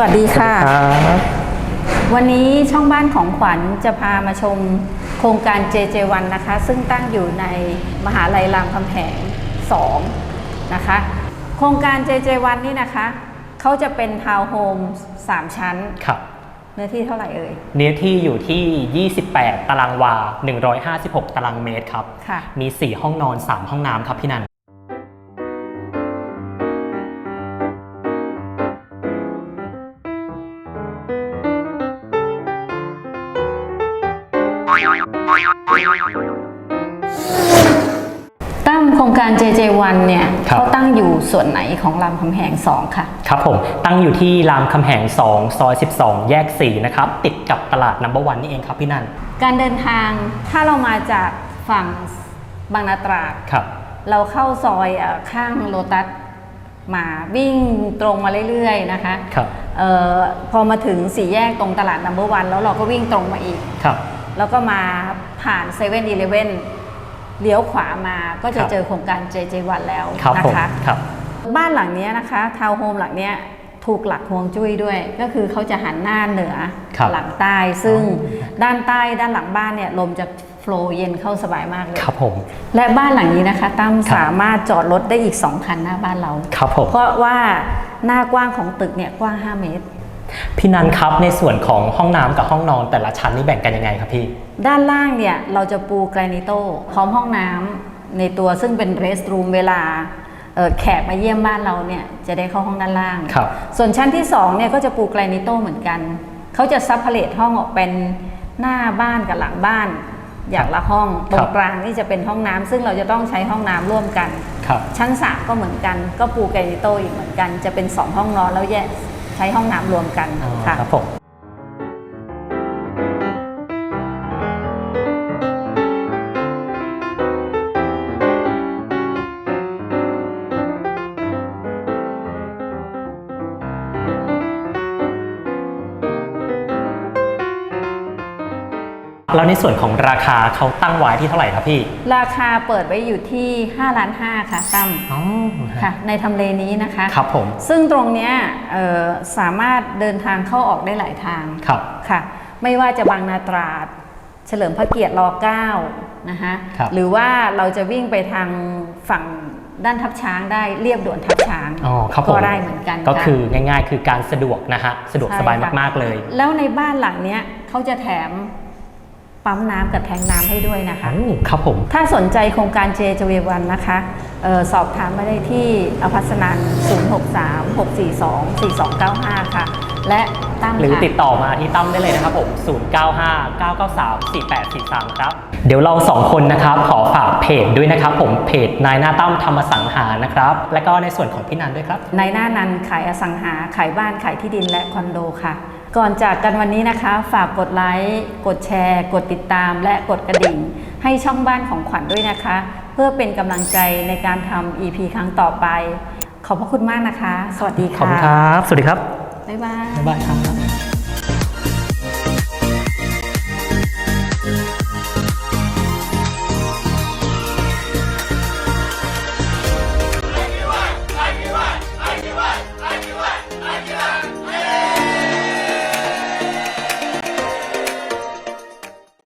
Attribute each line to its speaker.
Speaker 1: สวัสดีค่ะ
Speaker 2: ครับ
Speaker 1: วันนี้ช่องบ้านของขวัญจะพามาชมโครงการ JJ1 นะคะ ซึ่งตั้งอยู่ในมหาลัยรามคำแหง 2 นะคะ โครงการ JJ1 นี่นะคะ เขาจะเป็นทาวน์โฮม3 ชั้น
Speaker 2: ครับ
Speaker 1: เนื้อที่เท่าไหร่เอ่ย
Speaker 2: เนื้อที่อยู่ที่ 28 ตารางวา 156 ตารางเมตรครับ
Speaker 1: ค่ะ
Speaker 2: มี 4 ห้องนอน 3 ห้องน้ำครับพี่นัน
Speaker 1: ตั้งโครงการ JJ1 เนี่ย
Speaker 2: ครับ
Speaker 1: เขาตั้งอยู่ส่วนไหนของรามคำแหง2ค่ะ
Speaker 2: ครับผมตั้งอยู่ที่รามคำแหง 2 ซอย 12 แยก 4 นะครับ ติดกับตลาดนัมเบอร์วันนี่เองครับพี่นัน
Speaker 1: การเดินทางถ้าเรามาจากฝั่งบางนาตราด
Speaker 2: ครับ
Speaker 1: เราเข้าซอยเอ่อข้างโลตัสมาวิ่งตรงมาเรื่อยๆนะคะ
Speaker 2: ครับ
Speaker 1: เออพอมาถึงสี่แยกตรงตลาดนัมเบอร์วันแล้วเราก็วิ่งตรงมาอีก
Speaker 2: ครับ
Speaker 1: แล้วก็มาผ่านเซเว่นอีเลเว่นเลี้ยวขวามาก็จะ
Speaker 2: ครับ
Speaker 1: เจอโครงการ JJ1 แล้ว
Speaker 2: ครับ
Speaker 1: นะ
Speaker 2: ผม
Speaker 1: คะ
Speaker 2: ครับ
Speaker 1: บ้านหลังเนี้ยนะคะทาวน์โฮมหลังเนี้ยถูกหลักฮวงจุ้ยด้วย ก็คือเขาจะหันหน้าเหนือ
Speaker 2: ครับ
Speaker 1: หลังใต้ ซึ่งด้านใต้ด้านหลังบ้านเนี่ยลมจะโฟลว์เย็นเข้าสบายมากเลย
Speaker 2: ครับผม
Speaker 1: และบ้านหลังนี้นะคะตั้ม
Speaker 2: ครับ
Speaker 1: สามารถจอดรถได้อีก 2 คันหน้าบ้านเรา
Speaker 2: ครับผม
Speaker 1: เพราะว่าหน้ากว้างของตึกเนี่ยกว้าง 5 เมตร
Speaker 2: พี่นันครับในส่วนของห้องน้ำกับห้องนอน แต่ละชั้นนี่แบ่งกันยังไงครับพี่
Speaker 1: ด้านล่างเนี่ยเราจะปูแกรนิโตพร้อมห้องน้ำในตัวซึ่งเป็นเรส t รูมเวลาเอ่อแขกมาเยี่ยมบ้านเราเนี่ยจะได้เข้าห้องด้านล่าง
Speaker 2: ครับ
Speaker 1: ส่วนชั้นที่2เนี่ยก็จะปูแกรนิโตเหมือนกัน เขาจะซับเพลตห้องออกเป็นหน้าบ้านกับหลังบ้าน อย่างละห้อง ตรงกลางนี่จะเป็นห้องน้ำซึ่งเราจะต้องใช้ห้องน้ำร่วมกัน
Speaker 2: ครับ
Speaker 1: ชั้น3ก็เหมือนกัน ก็ปูแกรนิโตอีกเหมือนกัน จะเป็น 2 ห้องนอนแล้วแยก ใช้ห้องน้ำรวมกัน
Speaker 2: อ๋อ
Speaker 1: ค่ะ
Speaker 2: ครับผม แล้วในส่วนของราคาเขาตั้งไว้ที่เท่าไหร่ครับพี่
Speaker 1: ราคาเปิดไว้อยู่ที่5ล้าน5ค่ะตั้ม
Speaker 2: อ๋อ
Speaker 1: ค่ะ ในทำเลนี้นะคะ
Speaker 2: ครับผม
Speaker 1: ซึ่งตรงเนี้ยเอ่อสามารถเดินทางเข้าออกได้หลายทาง
Speaker 2: ครับ
Speaker 1: ค่ะ ไม่ว่าจะบางนาตราด เฉลิมพระเกียรติร9นะคะ
Speaker 2: ครับ
Speaker 1: หรือว่าเราจะวิ่งไปทางฝั่งด้านทับช้างได้เรียบด่วนทับช้าง
Speaker 2: อ๋อครับผม
Speaker 1: ก็ได้เหมือนกัน
Speaker 2: ก็ะคือง่าย ๆ คือการสะดวกนะฮะสะดวก
Speaker 1: ใช่
Speaker 2: สบาย
Speaker 1: ค่ะ
Speaker 2: มากๆเลย
Speaker 1: แล้วในบ้านหลังเนี้ยเขาจะแถม ปั๊มน้ำกับแทงน้ำให้ด้วยนะคะ
Speaker 2: โอ้ครับผม
Speaker 1: ถ้าสนใจโครงการ JJ1 นะคะเออสอบถามมาได้ที่อภัสนัน063 642 4295 ค่ะ และ ตั้ง
Speaker 2: หรือ
Speaker 1: ค่ะ
Speaker 2: ติดต่อมาที่ตั้มได้เลยนะครับผม 095 993 4843 ครับ เดี๋ยวเราสองคนนะครับขอฝากเพจด้วยนะครับผมเพจนายหน้าตั้มทำอสังหานะครับ และก็ในส่วนของพี่นันด้วยครับ
Speaker 1: ในหน้านั้นขายอสังหาขายบ้านขายที่ดินและคอนโดค่ะ ก่อนจากกันวันนี้นะคะ ฝากกดไลค์กดแชร์ กดติดตาม และกดกระดิ่ง ให้ช่องบ้านของขวัญด้วยนะคะ เพื่อเป็นกำลังใจในการทำ EP ครั้งต่อไป ขอบพระคุณมากนะคะ สวัสดี
Speaker 2: ขอบ
Speaker 1: ค่ะ
Speaker 2: คุณครับ สวัสดีครับ
Speaker 1: บ๊ายบาย
Speaker 2: บ๊ายบายครับ